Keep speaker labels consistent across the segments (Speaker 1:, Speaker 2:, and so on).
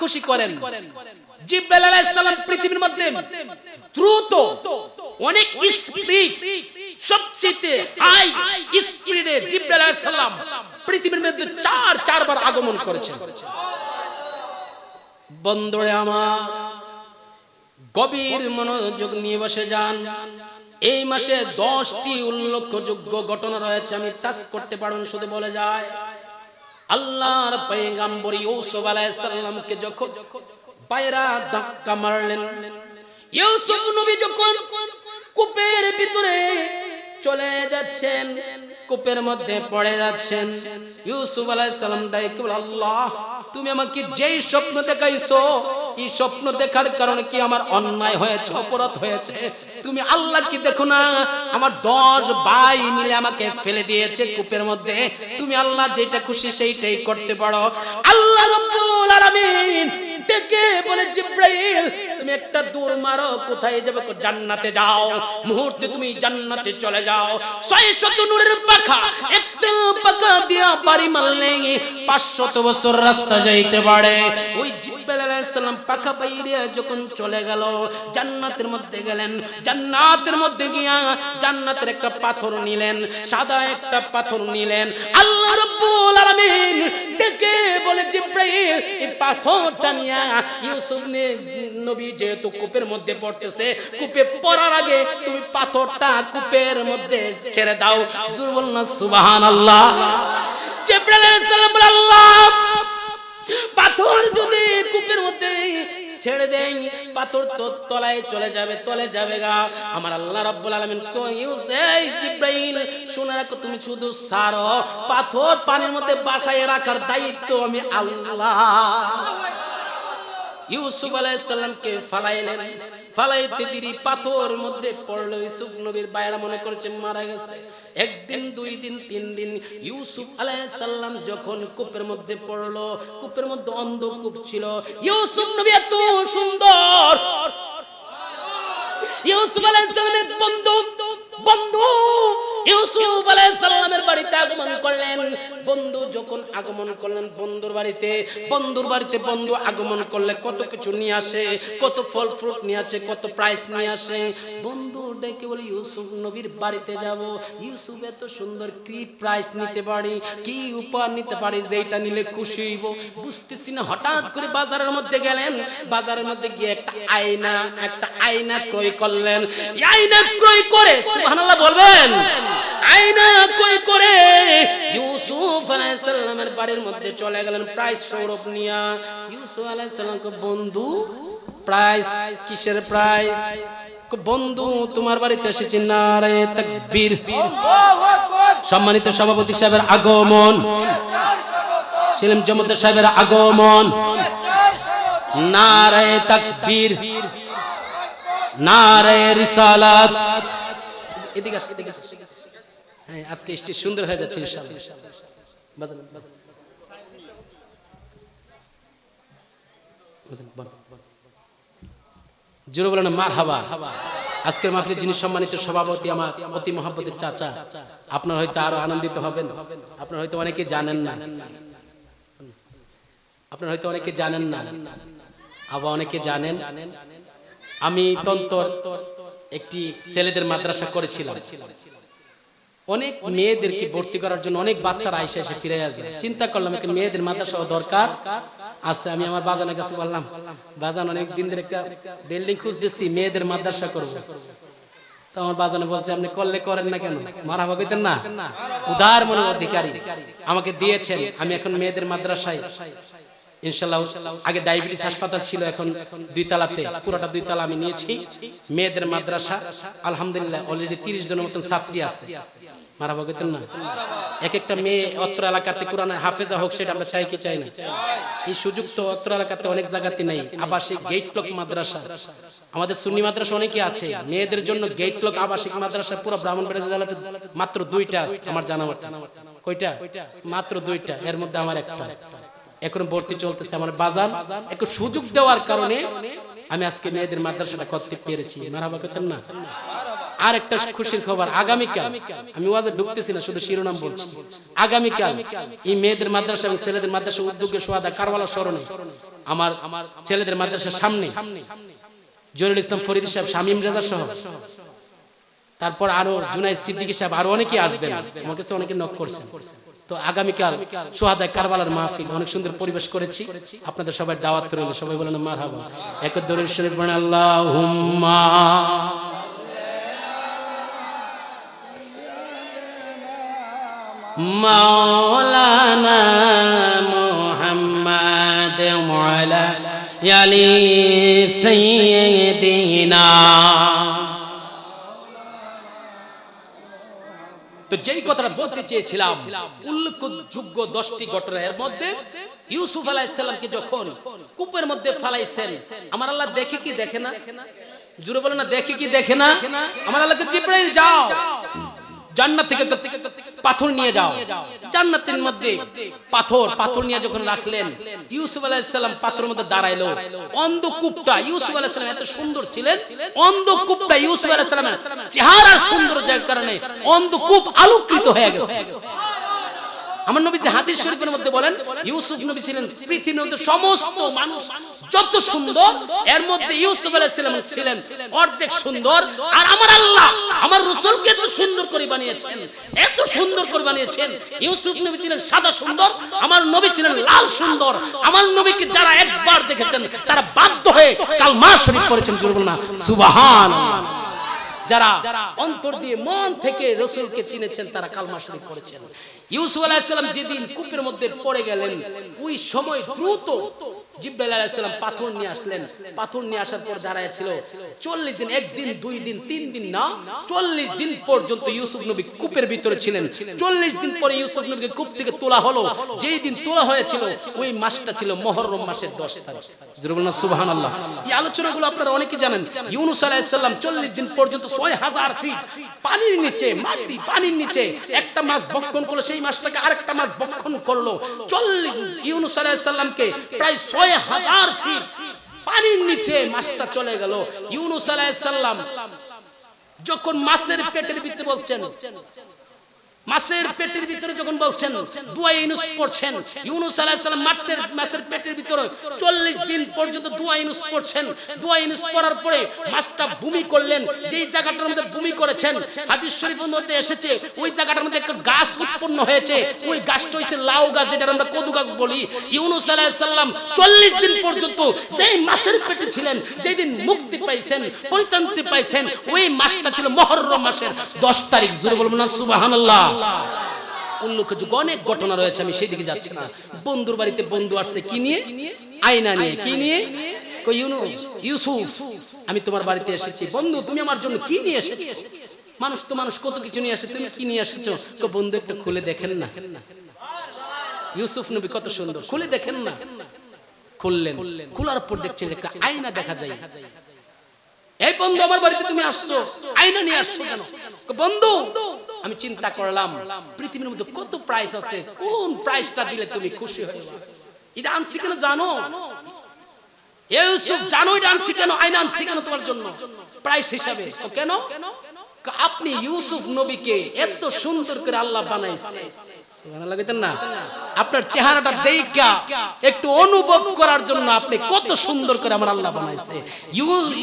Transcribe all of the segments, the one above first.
Speaker 1: খুশি করেন। জিব্রাইল পৃথিবীর মধ্যে দ্রুত অনেক স্পিড সবচেয়ে হাই স্পিডে জিব্রাইল পৃথিবীর মধ্যে চার, চারবার আগমন করেছেন। বন্ধুরে আমার, গভীর মনোযোগ নিয়ে বসে যান। এই মাসে দশটি উল্লেখযোগ্য ঘটনা রয়েছে, আমি টাচ করতে পারবেন শুধু বলে যায়। আল্লাহর পয়গাম্বর ইউসুফ আলাইহিস সালামকে যখন পায়রা ধাক্কা মারলেন, ইউসুফ নবী যখন কূপের ভিতরে চলে যাচ্ছেন, কূপের মধ্যে পড়ে যাচ্ছেন, ইউসুফ আলাইহিস সালাম বলে, আল্লাহ, তুমি আমাকে যেই স্বপ্ন দেখাইছো এই স্বপ্ন দেখার কারণে কি আমার অন্যায় হয়েছে, অপরাধ হয়েছে? তুমি আল্লাহ কি দেখো না? আমার দশ ভাই মিলে আমাকে ফেলে দিয়েছে কূপের মধ্যে। তুমি আল্লাহ যেটা খুশি সেইটাই করতে পারো। আল্লাহ রাব্বুল আলামিন ডেকে বলে, জিব্রাইল, তুমি একটা দূর মারো, কোথায় যাবে? জান্নাতে যাও। মুহূর্তে তুমি জান্নাতে চলে যাও। ছয়শত নূরের পাখা একটা পাখা দিয়া মারলে পাঁচশত বছর রাস্তা যাইতে পারে। ওই যখন চলে গেল, জান্নাতের মধ্যে গেলেন। জান্নাতের মধ্যে গিয়া জান্নাতের একটা পাথর নিলেন, সাদা একটা পাথর নিলেন। আল্লাহ আলামিন ডেকে বলে, জিব্রাইল, এই পাথরটা নিয়া ইউসুফ নবী যেহেতু কূপের মধ্যে পড়তেছে, কূপে পড়ার আগে তুমি পাথরটা কূপের মধ্যে ছেড়ে দাও। জোর বল না, সুবহানাল্লাহ। পাথর যদি কূপের মধ্যে ছেড়ে দেই, পাথর তো তলায় চলে যাবে, তলে যাবে গা। আমার আল্লাহ রাব্বুল আলামিন কইউস এই জিব্রাইল, শুনে রাখো, তুমি শুধু সারো পাথর পানির মধ্যে বাসায় রাখার দায়িত্ব আমি আল্লাহ। ইউসুফ আলাইহিস সালামকে ফালাইলেন। ফালাইতে দিরি পাথর মধ্যে পড়ল ইউসুফ নবীর বাইরা মনে করছে মারা গেছে। একদিন, দুই দিন, তিন দিন ইউসুফ আলাইহিস সালাম যখন কূপের মধ্যে পড়ল, কূপের মধ্যে অন্ধ কূপ ছিল। ইউসুফ নবী এত সুন্দর। ইউসুফ আলাইহিস সালামের বন্ধু বন্ধু ইউসুফ আলাইহিসসালামের বাড়িতে আগমন করলেন। বন্ধু যখন আগমন করলেন, বন্ধুর বাড়িতে বন্ধুর বাড়িতে বন্ধু আগমন করলে কত কিছু নিয়ে আসে, কত ফল ফ্রুট নিয়ে আসে, কত প্রাইস নিয়ে আসে। বন্ধু ডেকে বলে, ইউসুফ নবীর বাড়িতে যাব। ইউসুফ এত সুন্দর কি প্রাইস নিতে পারি, কি উপহার নিতে পারি যেটা নিলে খুশি হইব? বুঝতেছি না, হঠাৎ করে বাজারের মধ্যে গেলেন। বাজারের মধ্যে গিয়ে একটা আয়না একটা আয়না ক্রয় করলেন। আয়না ক্রয় করে, সুবহানাল্লাহ বলবেন, আয়না ক্রয় করে ইউসুফ আলাইহিস সালামের বাড়ির মধ্যে চলে গেলেন প্রাইস সৌরভ নিয়া। ইউসুফ আলাইহিস সালামকে বন্ধু প্রাইস কিসের প্রাইস বন্ধু তোমার বাড়িতে এসেছি নারে তাকবীর। সম্মানিত সভাপতি সাহেবের আগমন। সেলিম জমুদ্দার সাহেবের আগমন। নারে তাকবীর। নারে রিসালাত। এদিকে আসো, এদিকে আসো। হ্যাঁ আজকে স্টেজ সুন্দর হয়ে যাচ্ছে ইনশাআল্লাহ বাজান, বাজান। বাজান, বাজান, বাজান। জোরে বলেন মার হাবা আজকের মাসের যিনি সম্মানিত সভাপতি আমার, অতি মহাব্বতের চাচা, আপনার হয়তো আরও আনন্দিত হবেন। আপনার হয়তো অনেকে জানেন না। আপনার হয়তো অনেকে জানেন না। আবার অনেকে জানেন, আমি তন্তর একটি ছেলেদের মাদ্রাসা করেছিলাম। অনেক মেয়েদেরকে ভর্তি করার জন্য অনেক বাচ্চারা আইসে এসে ফিরে আসে চিন্তা করলাম, একটা মেয়েদের মাদ্রাসা দরকার। আছে, আমি আমার বাজানের কাছে বললাম, বাজান, অনেক দিন ধরে একটা বিল্ডিং খুঁজতেছি, মেয়েদের মাদ্রাসা করব। তো আমার বাজানে বলছে, আপনি করলে করেন না কেন? মারা কইতেন না? উদার মনের অধিকারী আমাকে দিয়েছেন, আমি এখন মেয়েদের মাদ্রাসায়। ইনশাল্লাহ আগে ডায়াবেটিস হাসপাতাল ছিল, এখন দুই তালাতে পুরোটা দুই তালা আমি নিয়েছি, মেয়েদের মাদ্রাসা। আলহামদুলিল্লাহ অলরেডি তিরিশ জনের মতন ছাত্রী আছে। মারা ভগতেন না? এক একটা মেয়ে অত্র এলাকাতে কোরআন হাফেজা হোক, সেটা আমরা চাই কি চাই না? এই সুযোগ তো অত্র এলাকাতে অনেক জায়গাতে নেই। আবাসিক গেট ব্লক মাদ্রাসা। আমাদের সুন্নি মাদ্রাসা অনেকে আছে। মেয়েদের জন্য গেট ব্লক আবাসিক মাদ্রাসা পুরো ব্রাহ্মণবাড়িয়া জেলাতে মাত্র দুইটা আছে, আমার জানা কয়টা? মাত্র দুইটা। এর মধ্যে আমার একটা। এখন ভর্তি চলতেছে আমার বাজার একটু সুযোগ দেওয়ার কারণে আমি আজকে মেয়েদের মাদ্রাসাটা করতে পেরেছি। মারাবা করতেন না? আর একটা খুশির খবর আগামীকাল আমি ওয়াজে ঢুকতেছি না, শুধু শিরোনাম বলছি। আগামীকাল এই মেয়েদের মাদ্রাসা এবং ছেলেদের মাদ্রাসা উদ্যোগে সোয়াদা কারওয়ালা স্মরণে। আমার আমার ছেলেদের মাদ্রাসার সামনে জহিরুল ইসলাম ফরিদ সাহেব, শামীম রেজা সহ। তারপর আরও জুনাইদ সিদ্দিকী সাহেব, আরও অনেকেই আসবেন। আমার কাছে অনেকে নক করছেন। তো আগামীকাল সোহাদায় কারবালার মাহফিল। অনেক সুন্দর পরিবেশ করেছি। আপনাদের সবাই দাওয়াত রইল। সবাই বলেন মার হাবা এক শরীফ বলেন মাওলানা মোহাম্মদ মালা আলি সৈয়দিনা তো যেই কথাটা বলতে চেয়েছিলাম, উল্লেখযোগ্য দশটি ঘটনার মধ্যে ইউসুফ আলাইসাল্লামকে যখন কূপের মধ্যে ফালাইছেন, আমার আল্লাহ দেখে কি দেখে না? জুড়ে বলে না, দেখে কি দেখে না? আমার আল্লাহকে চিপড়াইল যাও। জান্নাত থেকে পাথর নিয়ে যাও। জান্নাতের মধ্যে পাথর পাথর নিয়ে যখন রাখলেন, ইউসুফ আলাইহিস পাথরের মধ্যে দাঁড়াইলো। অন্ধকূপটা ইউসুফ আলাইহিস এত সুন্দর ছিলেন। অন্ধকূপটা ইউসুফ আলাইহিস সুন্দর সৌন্দর্যের কারণে অন্ধকূপ আলোকিত হয়ে গেছে। আমার নবী যে হাদিস শরীফের মধ্যে বলেন ইউসুফ নবী ছিলেন পৃথিবীর সমস্ত মানুষ যত সুন্দর এর মধ্যে ইউসুফ আলাইহিস সালাম ছিলেন অর্ধেক সুন্দর আর আমার আল্লাহ আমার রাসূলকে এত সুন্দর করে বানিয়েছেন এত সুন্দর করে বানিয়েছেন ইউসুফ নবী ছিলেন সাদা সুন্দর আমার নবী ছিলেন লাল সুন্দর আমার নবীকে যারা একবার দেখেছেন তারা বাধ্য হয়ে কালমা শরীফ পড়েছেন জোরে বলুন না সুবহানাল্লাহ। যারা অন্তর দিয়ে মন থেকে রসুলকে চিনেছেন তারা কালমা শরীফ পড়েছেন ইউসুফ আলাইহিসসালাম যেদিন কূপের মধ্যে পড়ে গেলেন, ওই সময় দ্রুত পাথর নিয়ে আসলেন। পাথর নিয়ে আসার পর দাঁড়ায় ছিল চল্লিশ দিন দুই দিন, তিন দিন না, চল্লিশ দিন পর্যন্ত ইউসুফ নবী কূপের ভিতরে ছিলেন। চল্লিশ দিন পরে ইউসুফ নবীকে কূপ থেকে তোলা হলো। যেই দিন তোলা হয়েছিল, ওই মাসটা ছিল মাসের দশ তারিখ। আলোচনাগুলো আপনারা অনেকে জানেন। ইউনুস আলাইহিসসালাম চল্লিশ দিন পর্যন্ত ছয় হাজার ফিট পানির নিচে, মাটি পানির নিচে একটা মাছ বক্ষণ করল। সেই মাছটাকে আরেকটা মাছ বক্ষণ করল। চল্লিশ ইউনুস আলাইহিসসালামকে প্রায় ছয় হাজার ফিট পানির নিচে মাছটা চলে গেল। ইউনুস আলাইহিসসালাম যখন মাছের পেটের ভিতরে বলছেন মাছের পেটের ভিতরে যখন বলছেন, দুয়া ইউনুস পড়ছেন, ইউনুস আলাইহিস সালাম মাছের মাছের পেটের ভিতরে 40 দিন পর্যন্ত দুয়া ইউনুস পড়ছেন। দুয়া ইউনুস পড়ার পরে মাছটা ভূমি করলেন, যেই জায়গাটার মধ্যে ভূমি করেছেন, হাদিস শরীফের মধ্যে এসেছে, ওই জায়গাটার মধ্যে একটা গাছ উৎপন্ন হয়েছে, ওই গাছটা হইছে লাউ গাছ যেটা আমরা কদু গাছ বলি। ইউনুস আলাইহিস সালাম 40 দিন পর্যন্ত যেই মাছের পেটে ছিলেন, যেই দিন মুক্তি পাইছেন, পরিত্রান্তি পাইছেন, ওই মাসটা ছিল মুহররম মাসের 10 তারিখ। জোরে বলব সুবহানাল্লাহ। উল্লেখযোগ্য অনেক ঘটনা রয়েছে, আমি সেদিকে যাচ্ছি না। বন্ধুর বাড়িতে বন্ধু আসছে, কি নিয়ে? আয়না নিয়ে, কি নিয়ে? ইউসুফ, আমি তোমার বাড়িতে এসেছি। বন্ধু, তুমি আমার জন্য কি নিয়ে এসেছ? মানুষ তো মানুষ, কত কিছু নিয়ে আসে তুমি কি নিয়ে এসেছ? তো বন্ধু, একটু খুলে দেখেন না। ইউসুফ নবী কত সুন্দর, খুলে দেখেন না। খুললেন, খোলার পর দেখছেন একটা আয়না দেখা যায়। এই বন্ধু, আমার বাড়িতে তুমি আসছো, আয়না নিয়ে আসছো কেন? বন্ধু আমি চিন্তা করলাম, পৃথিবীর মধ্যে কত প্রাইস আছে? কোন প্রাইসটা দিলে তুমি খুশি হয়ে এটা আনছি কেন জানো? ইউসুফ জানো এটা আনছি কেন? আইন আনছি কেন তোমার জন্য? প্রাইস হিসাবে। কেন? আপনি ইউসুফ নবীকে এত সুন্দর করে আল্লাহ বানাইছে। আপনার চেহারাটা দেখা একটু অনুভব করার জন্য আপনি কত সুন্দর করে আমার আল্লাহ বানাইছে।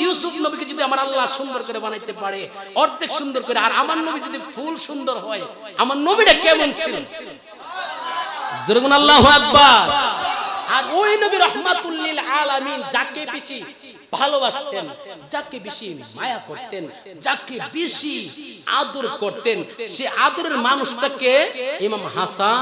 Speaker 1: ইউসুফ নবীকে যদি আমার আল্লাহ সুন্দর করে বানাইতে পারে, অর্ধেক সুন্দর করে, আর আমার নবী যদি ফুল সুন্দর হয়, আমার নবীটা কেমন ছিল? জরুন আল্লাহ আকবার। আর ওই নবী রহমাতুল্লিল আলামিন যাকে বেশি ভালোবাসতেন যাকে বেশি মায়া করতেন যাকে বেশি আদর করতেন সে আদরের মানুষটাকে ইমাম হাসান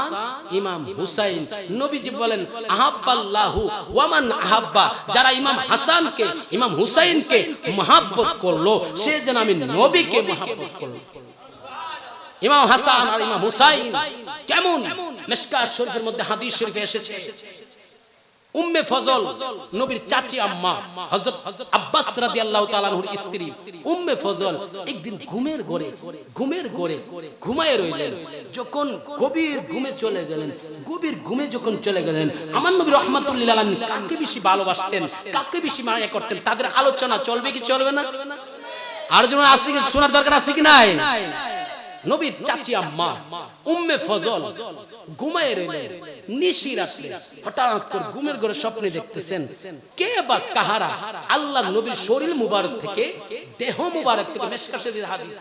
Speaker 1: ইমাম হুসাইন নবীজি বলেন আহাব্বাল্লাহু ওয়ামান আহাব্বা। যারা ইমাম হাসানকে ইমাম হুসাইনকে মহাব্বত করল সে যেন আমি নবীকে মহাব্বত করল ইমাম হাসান আর ইমাম হুসাইন কেমন? মেশকাত শরীফের মধ্যে হাদিস শরীফে এসেছে। উম্মে ফজল, নবীর চাচি আম্মা, হযরত আব্বাস রাদিয়াল্লাহু তাআলা আনহুর স্ত্রী। উম্মে ফজল একদিন ঘুমের ঘরে ঘুমের ঘরে ঘুমায় রইলেন। যখন গভীর ঘুমে চলে গেলেন, গভীর ঘুমে যখন চলে গেলেন, আমার নবী রহমাতুল্লিল আলামিন কাকে বেশি ভালোবাসতেন, কাকে বেশি মায়া করতেন, তাদের আলোচনা চলবে কি চলবে না? আর যেন আছে কি, শোনার দরকার আছে কি নাই? নবীর চাচি আম্মা, উম্মে ফজল, ঘুমায় রইলেন। নিশি রাত্রে হঠাৎ করে ঘুমের ঘরে স্বপ্নে দেখতেছেন, কে বা কাহারা? আল্লাহ নবীর শরীর মুবারক থেকে, দেহ মুবারক থেকে শরীর হাদিস,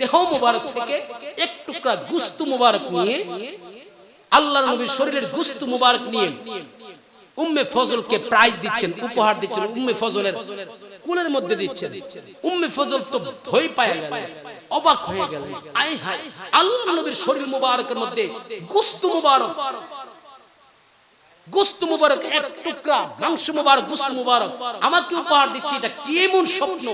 Speaker 1: দেহ মুবারক থেকে এক টুকরা মুবারক নিয়ে, আল্লাহ নবীর শরীরের মুবারক নিয়ে উম্মে ফজলকে প্রাইজ দিচ্ছেন, উপহার দিচ্ছেন, উম্মে ফজলের কুলের মধ্যে দিচ্ছেন। উম্মে ফজল তো ভয় পায় গেল, অবাক হয়ে গেল হায়, আল্লাহ নবীর শরীর মুবারকের মধ্যে গুস্ত মুবারক গুস্ত মুবারক এক টুকরা মাংস মুবারক গুস্ত মুবারক আমাকে উপহার দিচ্ছে এটা কি এমন স্বপ্ন?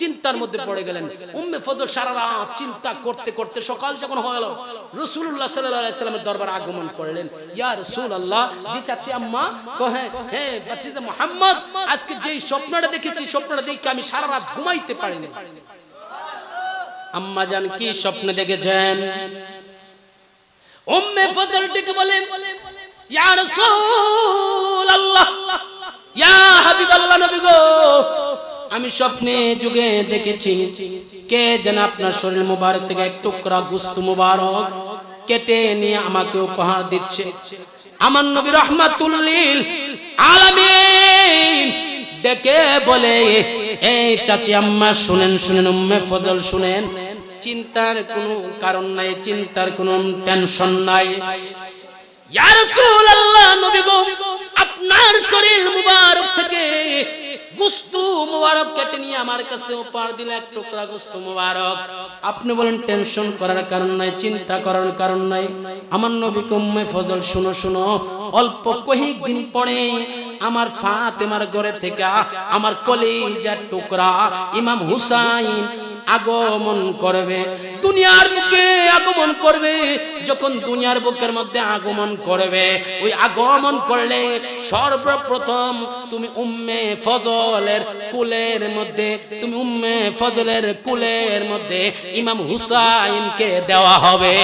Speaker 1: চিন্তার মধ্যে পড়ে গেলেন। উম্মে ফজল সারা রাত চিন্তা করতে করতে সকাল যখন হলো রাসূলুল্লাহ সাল্লাল্লাহু আলাইহি সাল্লামের দরবারে আগমন করলেন। ইয়া রাসূলুল্লাহ জি চাচি আম্মা কহে হে বাতিজা মুহাম্মদ আজকে যেই স্বপ্নটা দেখেছি স্বপ্নটা দেখে আমি সারা রাত ঘুমাইতে পারিনি। আম্মা জান কি স্বপ্ন দেখেছেন? উম্মে ফজল ডেকে বলেন আমি স্বপ্নে যুগে দেখেছি কে যেন আপনার শরীর মুবারক থেকে এক টুকরা গুস্ত মুবারক কেটে নিয়ে আমাকে উপহার দিচ্ছে। আমার নবী রহমাতুল্লিল আলামিন ডেকে বলে এই চাচি আম্মা, শুনেন শুনেন, উম্মে ফজল, শুনেন। চিন্তার কোনো কারণ নাই, চিন্তার কোনো টেনশন নাই। আপনার শরীর মুবারক থেকে গুস্তু মুবারক কেটে নিয়ে আমার কাছে উপহার দিলে এক টুকরা গুস্তু মুবারক। আপনি বলেন, টেনশন করার কারণ নাই, চিন্তা করার কারণ নাই। আমার নবী উম্মে ফজল, শুনো শুনো, অল্প কয়েক দিন পরে আমার ফাতেমার ঘরে থেকে আমার কলিজার টুকরা ইমাম হুসাইন আগমন করবে, দুনিয়ার বুকে আগমন করবে, যখন দুনিয়ার বুকের মধ্যে আগমন করবে, ওই আগমন করলে সর্বপ্রথম তুমি উম্মে ফজলের কুলের মধ্যে, তুমি উম্মে ফজলের কুলের মধ্যে ইমাম হুসাইনকে দেওয়া হবে।